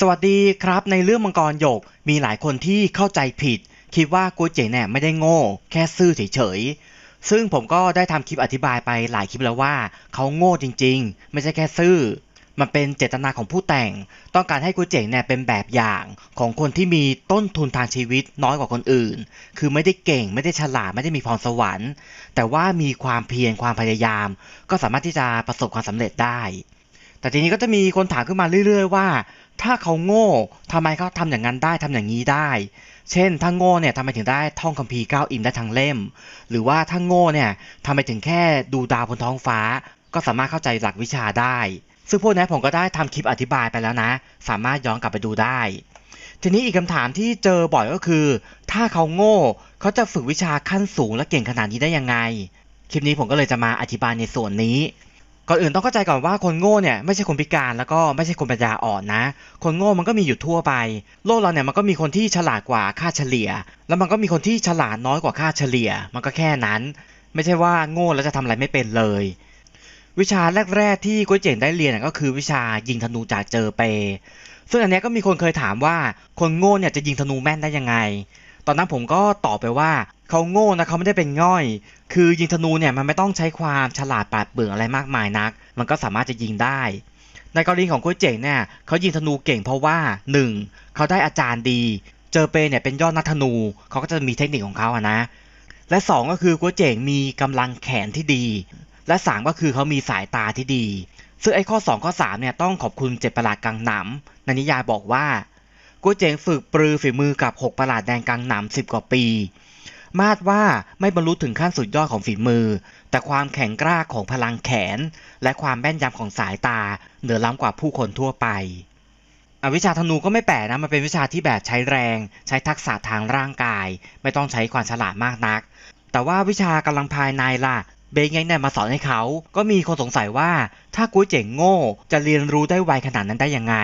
สวัสดีครับในเรื่องมังกรหยกมีหลายคนที่เข้าใจผิด คิดว่ากัวเจ๋เนี่ยไม่ได้โง่ แค่ซื่อเฉยๆ ซึ่งผมก็ได้ทำคลิปอธิบายไปหลายคลิปแล้วว่า เขาโง่จริงๆ ไม่ใช่แค่ซื่อ มันเป็นเจตนาของผู้แต่ง ต้องการให้กัวเจ๋งเนี่ยเป็นแบบอย่างของคนที่มีต้นทุนทางชีวิตน้อยกว่าคนอื่น คือไม่ได้เก่งไม่ได้ฉลาดไม่ได้มีพรสวรรค์ แต่ว่ามีความเพียรความพยายาม ก็สามารถที่จะประสบความสำเร็จได้แต่ทีนี้ก็จะมีคนถามขึ้นมาเรื่อย ๆ ว่า ถ้าเขาโง่ทำไมเขาทำอย่างนั้นได้ทำอย่างนี้ได้ เช่น ถ้าโง่เนี่ยทำไมถึงได้ท่องคัมภีร์เก้าอิมได้ทั้งเล่ม หรือว่าถ้าโง่เนี่ยทำไมถึงแค่ดูดาวบนท้องฟ้า ก็สามารถเข้าใจหลักวิชาได้ ซึ่งพวกนี้ผมก็ได้ทำคลิปอธิบายไปแล้วนะ สามารถย้อนกลับไปดูได้ ทีนี้อีกคำถามที่เจอบ่อยก็คือ ถ้าเขาโง่เขาจะฝึกวิชาขั้นสูงและเก่งขนาดนี้ได้ยังไง คลิปนี้ผมก็เลยจะมาอธิบายในส่วนนี้ ก่อนอื่นต้องเข้าใจก่อนว่าคนโง่เนี่ยไม่ใช่คนพิการแล้วก็ไม่ใช่คนปัญญาอ่อนนะ คนโง่มันก็มีอยู่ทั่วไป โลกเราเนี่ยมันก็มีคนที่ฉลาดกว่าค่าเฉลี่ย แล้วมันก็มีคนที่ฉลาดน้อยกว่าค่าเฉลี่ย มันก็แค่นั้น ไม่ใช่ว่าโง่แล้วจะทำอะไรไม่เป็นเลย วิชาแรกๆที่กุ้ยเจ๋งได้เรียนก็คือวิชายิงธนูจากเจอเป ซึ่งอันนี้ก็มีคนเคยถามว่าคนโง่เนี่ยจะยิงธนูแม่นได้ยังไง ตอนนั้นผมก็ตอบไปว่า เขาโง่นะเขาไม่ได้เป็นง่อย คือยิงธนูเนี่ยมันไม่ต้องใช้ความฉลาดปาดเปรื่องอะไรมากมายนัก มันก็สามารถจะยิงได้ ในกรณีของกุ้ยเจ๋งเนี่ยเขายิงธนูเก่งเพราะว่า 1. เขาได้อาจารย์ดี เจอเปเนี่ยเป็นยอดนักธนูเขาก็จะมีเทคนิคของเขาอะนะ และ 2 ก็คือกุ้ยเจ๋งมีกำลังแขนที่ดี และ 3 ก็คือเขามีสายตาที่ดี ซึ่งไอ้ข้อ 2 ข้อ3เนี่ยต้องขอบคุณเจ็ดประหลาดกังหนำในนิยายบอกว่ากุ้ยเจ๋งฝึกปรือฝีมือกับ 6 ประหลาดแดงกังหนำ10 กว่าปี มาดว่าไม่บรรลุถึงขั้นสุดยอดของฝีมือ แต่ความแข็งกร้าของพลังแขน และความแม่นยำของสายตา เหนือล้ำกว่าผู้คนทั่วไปอวิชาธนูก็ไม่แปลกนะมันเป็นวิชาที่แบบใช้แรง ใช้ทักษะทางร่างกาย ไม่ต้องใช้ความฉลาดมากนัก แต่ว่าวิชากำลังภายในล่ะเบงยังเนี่ยมาสอนให้เขา ก็มีคนสงสัยว่าถ้ากุ้ยเจ๋งโง่จะเรียนรู้ได้ไวขนาดนั้นได้ยังไง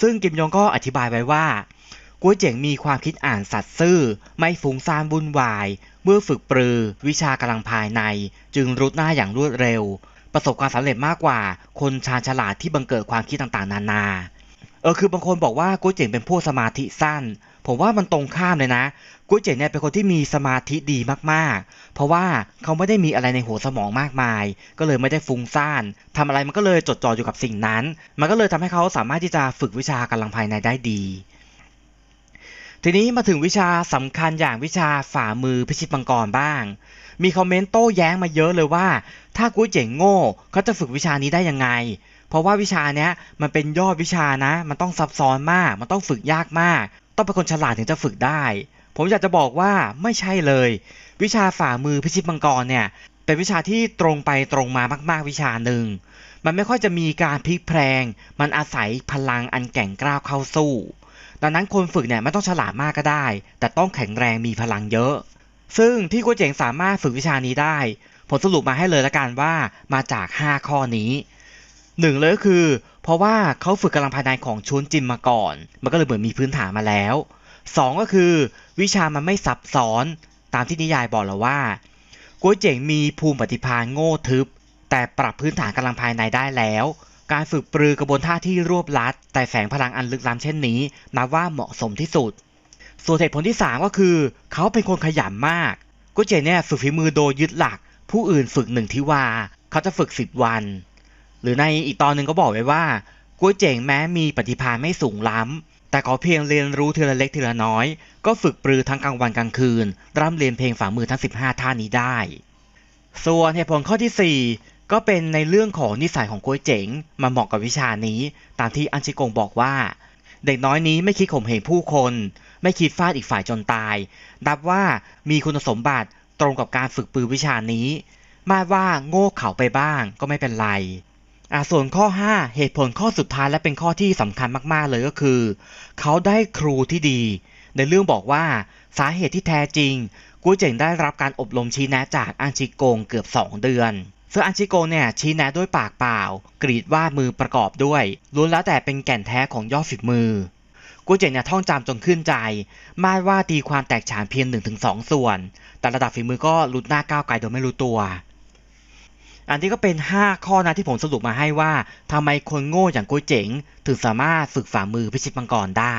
ซึ่งกิมยองก็อธิบายไว้ว่า กุ้ยเจ๋งมีความคิดอ่านสัตว์ซื่อ ไม่ฟุ้งซ่านวุ่นวาย เมื่อฝึกปรือ วิชากำลังภายใน จึงรุดหน้าอย่างรวดเร็ว ประสบความสำเร็จมากกว่า คนชาญฉลาดที่บังเกิดความคิดต่างๆ นานาเออคือบางคนบอกว่ากุ้ยเจ๋งเป็นพวกสมาธิสั้น ผมว่ามันตรงข้ามเลยนะกุ้ยเจ๋งเนี่ยเป็นคนที่มีสมาธิดีมากๆ เพราะว่าเขาไม่ได้มีอะไรในหัวสมองมากมาย ก็เลยไม่ได้ฟุ้งซ่านทำอะไรมันก็เลยจดจ่ออยู่กับสิ่งนั้น มันก็เลยทำให้เขาสามารถที่จะฝึกวิชากำลังภายในได้ดี ทีนี้มาถึงวิชาสำคัญอย่างวิชาฝ่ามือพิชิตมังกรบ้าง มีคอมเมนต์โต้แย้งมาเยอะเลยว่า ถ้ากุ้ยเจ๋งโง่เขาจะฝึกวิชานี้ได้ยังไง เพราะว่าวิชาเนี้ยมันเป็นยอดวิชานะ มันต้องซับซ้อนมาก มันต้องฝึกยากมาก ต้องเป็นคนฉลาดถึงจะฝึกได้ ผมอยากจะบอกว่าไม่ใช่เลย วิชาฝ่ามือพิชิตมังกรเนี่ยเป็นวิชาที่ตรงไปตรงมามาก ๆ วิชาหนึ่ง มันไม่ค่อยจะมีการพลิกแพลง มันอาศัยพลังอันแก่งกล้าวเข้าสู้ ดังนั้นคนฝึกเนี่ยไม่ต้องฉลาดมากก็ได้ แต่ต้องแข็งแรงมีพลังเยอะ ซึ่งที่กัวเจ๋งสามารถฝึกวิชานี้ได้ ผมสรุปมาให้เลยละกันว่ามาจาก 5 ข้อนี้หนึ่งเลยก็คือ เพราะว่าเขาฝึกกำลังภายในของชุนจิมมาก่อน มันก็เลยเหมือนมีพื้นฐานมาแล้ว 2 ก็คือวิชามันไม่ซับซ้อนตามที่นิยายบอกแล้วว่ากัวเจ๋งมีภูมิปฏิภาณโง่ทึบ แต่ปรับพื้นฐานกำลังภายในได้แล้ว การฝึกปรือกระบวนท่าที่รวบลัด แต่แฝงพลังอันลึกล้ำเช่นนี้นับว่าเหมาะสมที่สุด ส่วนเหตุผลที่ 3 ก็คือ เขาเป็นคนขยันมากกัวเจเนี่ยฝึกฝีมือโดยยึดหลัก ผู้อื่นฝึกหนึ่งทิวา เขาจะฝึก 10 วัน หรือในอีกตอนหนึ่งก็บอกไว้ว่ากัวเจ๋งแม้มีปฏิภาณไม่สูงล้ำ แต่ขอเพียงเรียนรู้ทีละเล็กทีละน้อย ก็ฝึกปรือทั้งกลางวันกลางคืน ร่ำเรียนเพลงฝ่ามือทั้ง 15 ท่านี้ได้ ส่วนเหตุผลข้อที่ 4 ก็เป็นในเรื่องของนิสัยของกัวเจ๋งมาเหมาะกับวิชานี้ ตามที่อันชิกงบอกว่า เด็กน้อยนี้ไม่คิดข่มเหงผู้คน ไม่คิดฟาดอีกฝ่ายจนตาย นับว่ามีคุณสมบัติตรงกับการฝึกปือวิชานี้ มาว่าโง่เขาไปบ้างก็ไม่เป็นไรอ่าส่วนข้อ 5 เหตุผลข้อสุดท้ายและเป็นข้อที่สำคัญมากๆเลยก็คือ เขาได้ครูที่ดี ในเรื่องบอกว่าสาเหตุที่แท้จริงกุ้ยเจ๋งได้รับการอบรมชี้แนะจากอันชิโกงเกือบ 2 เดือน ซึ่งอันชิโกเนี่ยชี้แนะด้วยปากเปล่า กรีดว่ามือประกอบด้วยล้วนแล้วแต่เป็นแก่นแท้ของยอดฝีมือกุ้เจ๋งเนี่ยท่องจำจนขึ้นใจ มาดว่าตีความแตกฉานเพียง 1-2 ส่วน แต่ระดับฝีมือก็ลุดหน้าก้าวไกลโดยไม่รู้ตัว อันนี้ก็เป็น 5 ข้อนะที่ผมสรุปมาให้ว่าทำไมคนโง่อย่างกุ้เจ๋ง ถึงสามารถฝึกฝ่ามือพิชิตมังกรได้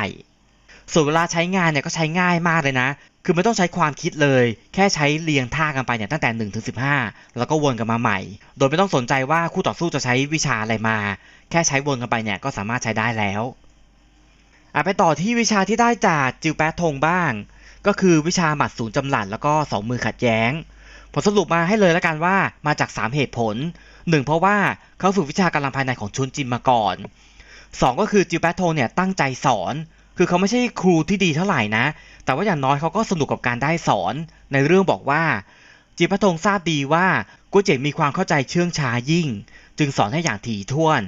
ส่วนเวลาใช้งานเนี่ยก็ใช้ง่ายมากเลยนะ คือไม่ต้องใช้ความคิดเลย แค่ใช้เรียงท่ากันไปเนี่ยตั้งแต่1ถึง15แล้วก็วนกันมาใหม่ โดยไม่ต้องสนใจว่าคู่ต่อสู้จะใช้วิชาอะไรมา แค่ใช้วนกันไปเนี่ยก็สามารถใช้ได้แล้วอะไปต่อที่วิชาที่ได้จากจิวแปะทงบ้าง ก็คือวิชาหมัดศูนย์จำหลัดแล้วก็สองมือขัดแย้งผมสรุปมาให้เลยแล้วกันว่ามาจาก 3 เหตุผล 1 เพราะว่าเขาฝึกวิชากำลังภายในของชุนจินมาก่อน 2 ก็คือจิวแปะทงเนี่ยตั้งใจสอน คือเขาไม่ใช่ครูที่ดีเท่าไหร่นะ แต่ว่าอย่างน้อยเขาก็สนุกกับการได้สอน ในเรื่องบอกว่า จิวแปะทงทราบดีว่ากัวเจ๋งมีความเข้าใจเชื่องช้ายิ่ง จึงสอนให้อย่างถี่ถ้วน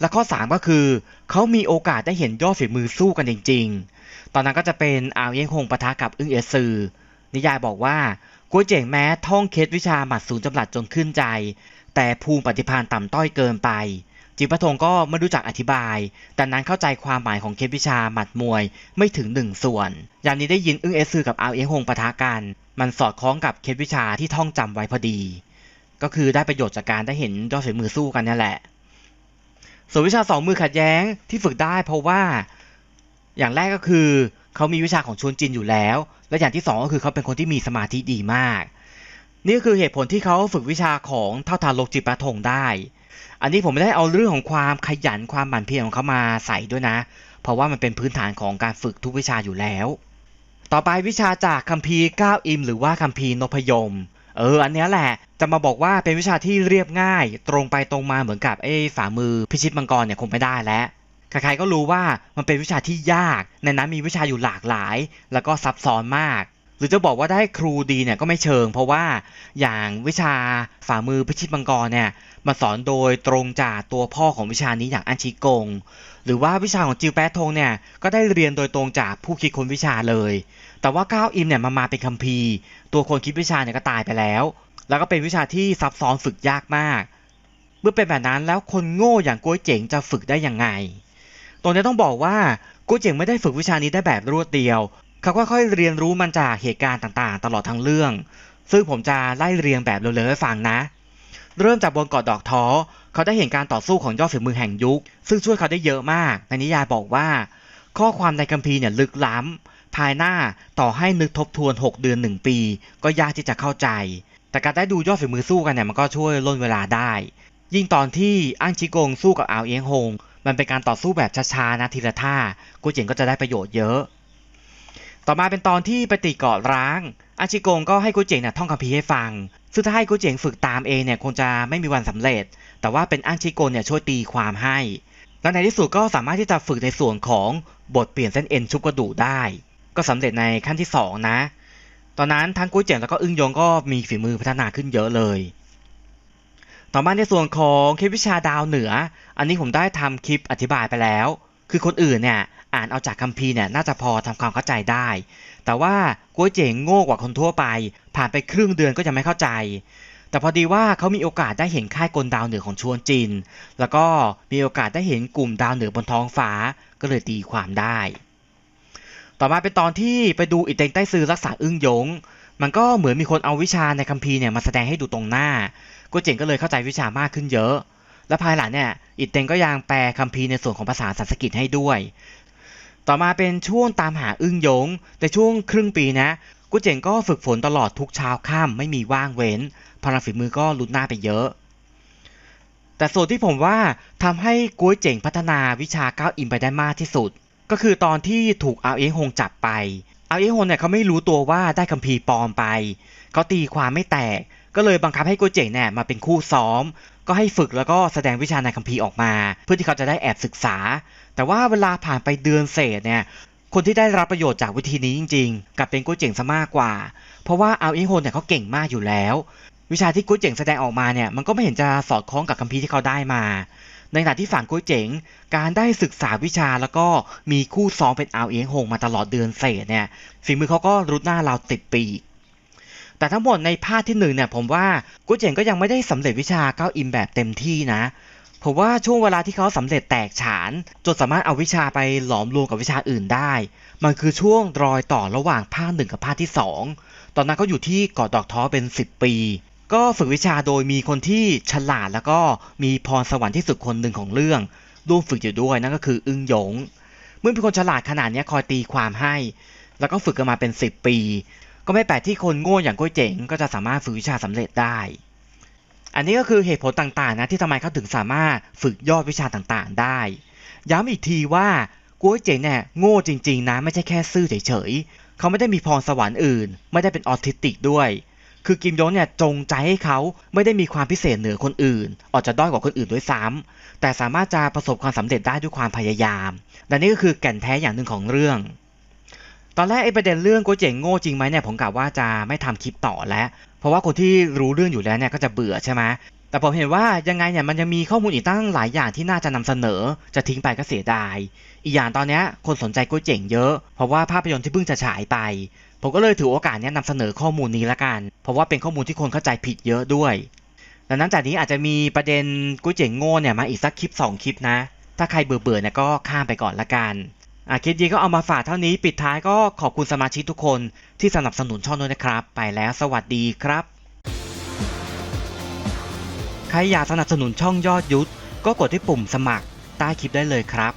และข้อ 3 ก็คือเขามีโอกาสได้เห็นยอดฝีมือสู้กันจริง ๆ ตอนนั้นก็จะเป็นอาวเยงฮงปะทะกับอึ้งเอซือนิยายบอกว่ากัวเจ๋งแม้ท่องเคล็ดวิชาหมัดศูนย์จำหลัดจนขึ้นใจ แต่ภูมิปฏิภาณต่ำต้อยเกินไป จิปะทงก็ไม่รู้จักอธิบาย แต่นั้นเข้าใจความหมายของเคล็ดวิชาหมัดมวยไม่ถึงหนึ่งส่วน ยางนี้ได้ยินอึ้งเอซือกับอาเอียงฮงปะทะกัน มันสอดคล้องกับเคล็ดวิชาที่ท่องจำไว้พอดี ก็คือได้ประโยชน์จากการได้เห็นยอดฝีมือสู้กันนี่แหละ ส่วนวิชาสองมือขัดแย้งที่ฝึกได้เพราะว่า อย่างแรกก็คือเขามีวิชาของชวนจินอยู่แล้ว และอย่างที่สองก็คือเขาเป็นคนที่มีสมาธิดีมาก นี่ก็คือเหตุผลที่เขาฝึกวิชาของเท่าทานโลกจิปาทงได้ อันนี้ผมไม่ได้เอาเรื่องของความขยันความหมั่นเพียรของเขามาใส่ด้วยนะ เพราะว่ามันเป็นพื้นฐานของการฝึกทุกวิชาอยู่แล้ว ต่อไปวิชาจากคัมภีร์ก้าวอิม หรือว่าคัมภีร์นพยม เออ อันนี้แหละจะมาบอกว่าเป็นวิชาที่เรียบง่าย ตรงไปตรงมาเหมือนกับไอ้ฝ่ามือพิชิตมังกรเนี่ยคงไม่ได้แล้วใครๆก็รู้ว่ามันเป็นวิชาที่ยาก ในนั้นมีวิชาอยู่หลากหลาย แล้วก็ซับซ้อนมาก หรือจะบอกว่าได้ครูดีเนี่ยก็ไม่เชิง เพราะว่าอย่างวิชาฝ่ามือพิชิตมังกรเนี่ยมาสอนโดยตรงจากตัวพ่อของวิชานี้อย่างอันชิกง หรือว่าวิชาของจิวแปะทงเนี่ยก็ได้เรียนโดยตรงจากผู้คิดคนวิชาเลย แต่ว่าก้าวอิมเนี่ยมามาเป็นคัมภีร์ตัวคนคิดวิชาเนี่ยก็ตายไปแล้ว แล้วก็เป็นวิชาที่ซับซ้อนฝึกยากมาก เมื่อเป็นแบบนั้นแล้วคนโง่อย่างกุ้ยเจ๋งจะฝึกได้ยังไงตรงนี้ต้องบอกว่ากุ้ยเจ๋งไม่ได้ฝึกวิชานี้ได้แบบรวดเดียว เขาค่อยๆเรียนรู้มันจากเหตุการณ์ต่างๆ ตลอดทั้งเรื่อง ซึ่งผมจะไล่เรียงแบบเร็วๆให้ฟังนะ เริ่มจากบนเกาะดอกท้อเขาได้เห็นการต่อสู้ของยอดฝีมือแห่งยุค ซึ่งช่วยเขาได้เยอะมาก ในนิยายบอกว่า ข้อความในคัมภีร์เนี่ยลึกล้ำ ภายหน้าต่อให้นึกทบทวน 6 เดือน 1 ปี ก็ยากที่จะเข้าใจ แต่การได้ดูยอดฝีมือสู้กันเนี่ยมันก็ช่วยล่นเวลาได้ ยิ่งตอนที่อั้งชิกงสู้กับอาวเอียงฮงมันเป็นการต่อสู้แบบช้าๆนะทีละท่ากูเจ๋งก็จะได้ประโยชน์เยอะ ต่อมาเป็นตอนที่ไปตีเกาะร้างอั้งชิโกงก็ให้กูเจ๋งเนี่ยท่องคัมภีให้ฟัง ซึ่งถ้าให้กูเจ๋งฝึกตามเองเนี่ยคงจะไม่มีวันสำเร็จ แต่ว่าเป็นอังชิโกงเนี่ยช่วยตีความให้ และในที่สุดก็สามารถที่จะฝึกในส่วนของบทเปลี่ยนเส้นเอ็นชุบกระดูกได้ ก็สำเร็จในขั้นที่ 2 นะ ตอนนั้นทั้งกุ้เจ๋งแล้วก็อึ้งยงก็มีฝีมือพัฒนาขึ้นเยอะเลย ต่อมาในส่วนของคลิปวิชาดาวเหนือ อันนี้ผมได้ทำคลิปอธิบายไปแล้ว คือคนอื่นเนี่ยอ่านเอาจากคัมภีร์เนี่ยน่าจะพอทำความเข้าใจได้ แต่ว่ากุ้ยเจ๋งโง่กว่าคนทั่วไป ผ่านไปครึ่งเดือนก็ยังไม่เข้าใจ แต่พอดีว่าเขามีโอกาสได้เห็นค่ายกลดาวเหนือของชวนจินแล้วก็มีโอกาสได้เห็นกลุ่มดาวเหนือบนท้องฟ้าก็เลยตีความได้ ต่อมาเป็นตอนที่ไปดูอิเตงใต้ซือรักษาอึ้งยง มันก็เหมือนมีคนเอาวิชาในคัมภีร์เนี่ยมาแสดงให้ดูตรงหน้ากัวเจ๋งก็เลยเข้าใจวิชามากขึ้นเยอะ และภายหลังเนี่ยอิเต็งก็ยังแปลคัมภีร์ในส่วนของภาษาสันสกฤตให้ด้วย ต่อมาเป็นช่วงตามหาอึ้งยงแต่ช่วงครึ่งปีนะกัวเจ๋งก็ฝึกฝนตลอดทุกเช้าค่ำไม่มีว่างเว้นพลังฝีมือก็ลุดหน้าไปเยอะ แต่ส่วนที่ผมว่าทำให้กุ้ยเจ๋งพัฒนาวิชาก้าวอินไปได้มากที่สุด ก็คือตอนที่ถูกอาเอียงฮงจับไปอาเอียงฮงเนี่ยเขาไม่รู้ตัวว่าได้คัมภีร์ปลอมไปเขาตีความไม่แตก ก็เลยบังคับให้กุ้ยเจ๋งเนี่ยมาเป็นคู่ซ้อม ก็ให้ฝึกแล้วก็แสดงวิชาในคัมภีร์ออกมา เพื่อที่เขาจะได้แอบศึกษา แต่ว่าเวลาผ่านไปเดือนเศษเนี่ยคนที่ได้รับประโยชน์จากวิธีนี้จริง ๆกลับเป็นกุ้ยเจ๋งซะมากกว่า เพราะว่าอาเอียงฮงเนี่ยเขาเก่งมากอยู่แล้ว วิชาที่กุ้ยเจ๋งแสดงออกมาเนี่ยมันก็ไม่เห็นจะสอดคล้องกับคัมภีร์ที่เขาได้มา ในขณะที่ฝั่งกุ้ยเจ๋งการได้ศึกษาวิชาแล้วก็มีคู่ซ้อมเป็นอาวเอียงหงมาตลอดเดือนเศษเนี่ยฝีมือเขาก็รุดหน้าเราติดปีก แต่ทั้งหมดในภาคที่หนึ่งเนี่ยผมว่ากุ้เจ๋งก็ยังไม่ได้สำเร็จวิชาก้าวอิมแบบเต็มที่นะผมว่าช่วงเวลาที่เขาสำเร็จแตกฉาน จนสามารถเอาวิชาไปหลอมรวมกับวิชาอื่นได้ มันคือช่วงรอยต่อระหว่างภาคหนึ่งกับภาคที่สองตอนนั้นเขาอยู่ที่เกาะดอกท้อเป็น 10 ปี ก็ฝึกวิชาโดยมีคนที่ฉลาดแล้วก็มีพรสวรรค์ที่สุดคนหนึ่งของเรื่องร่วมฝึกอยู่ด้วยนั่นก็คืออึ้งหยง เมื่อมีคนฉลาดขนาดนี้คอยตีความให้ แล้วก็ฝึกกันมาเป็น 10 ปี ก็ไม่แปลกที่คนโง่อย่างกุ้ยเจ๋งก็จะสามารถฝึกวิชาสำเร็จได้ อันนี้ก็คือเหตุผลต่างๆนะที่ทำไมเขาถึงสามารถฝึกยอดวิชาต่างๆได้ ย้ำอีกทีว่ากุ้ยเจ๋งเนี่ยโง่จริงๆนะไม่ใช่แค่ซื่อเฉยๆเขาไม่ได้มีพรสวรรค์อื่น ไม่ได้เป็นออทิสติกด้วย คือกิมยงเนี่ยจงใจให้เขาไม่ได้มีความพิเศษเหนือคนอื่น อาจจะด้อยกว่าคนอื่นด้วยซ้ำแต่สามารถจะประสบความสำเร็จได้ด้วยความพยายามและนี่ก็คือแก่นแท้อย่างหนึ่งของเรื่อง ตอนแรกไอ้ประเด็นเรื่องกุ้ยเจ๋งโง่จริงไหมเนี่ยผมกะว่าจะไม่ทำคลิปต่อแล้ว เพราะว่าคนที่รู้เรื่องอยู่แล้วเนี่ยก็จะเบื่อใช่ไหมแต่ผมเห็นว่ายังไงเนี่ยมันยังมีข้อมูลอีกตั้งหลายอย่างที่น่าจะนำเสนอ จะทิ้งไปก็เสียดาย อีกอย่างตอนนี้คนสนใจกุ้ยเจ๋งเยอะ เพราะว่าภาพยนตร์ที่เพิ่งจะฉายไป ผมก็เลยถือโอกาสนี้นำเสนอข้อมูลนี้ละกัน เพราะว่าเป็นข้อมูลที่คนเข้าใจผิดเยอะด้วยดังนั้นจากนี้อาจจะมีประเด็นกุ้ยเจ๋งโง่เนี่ยมาอีกสักคลิป 2 คลิปนะ ถ้าใครเบื่อๆเนี่ยก็ข้ามไปก่อนละกัน อะคลิปนี้ก็เอามาฝากเท่านี้ปิดท้ายก็ขอบคุณสมาชิกทุกคนที่สนับสนุนช่องด้วยนะครับ ไปแล้วสวัสดีครับ ใครอยากสนับสนุนช่องยอดยุทธก็กดที่ปุ่มสมัครใต้คลิปได้เลยครับ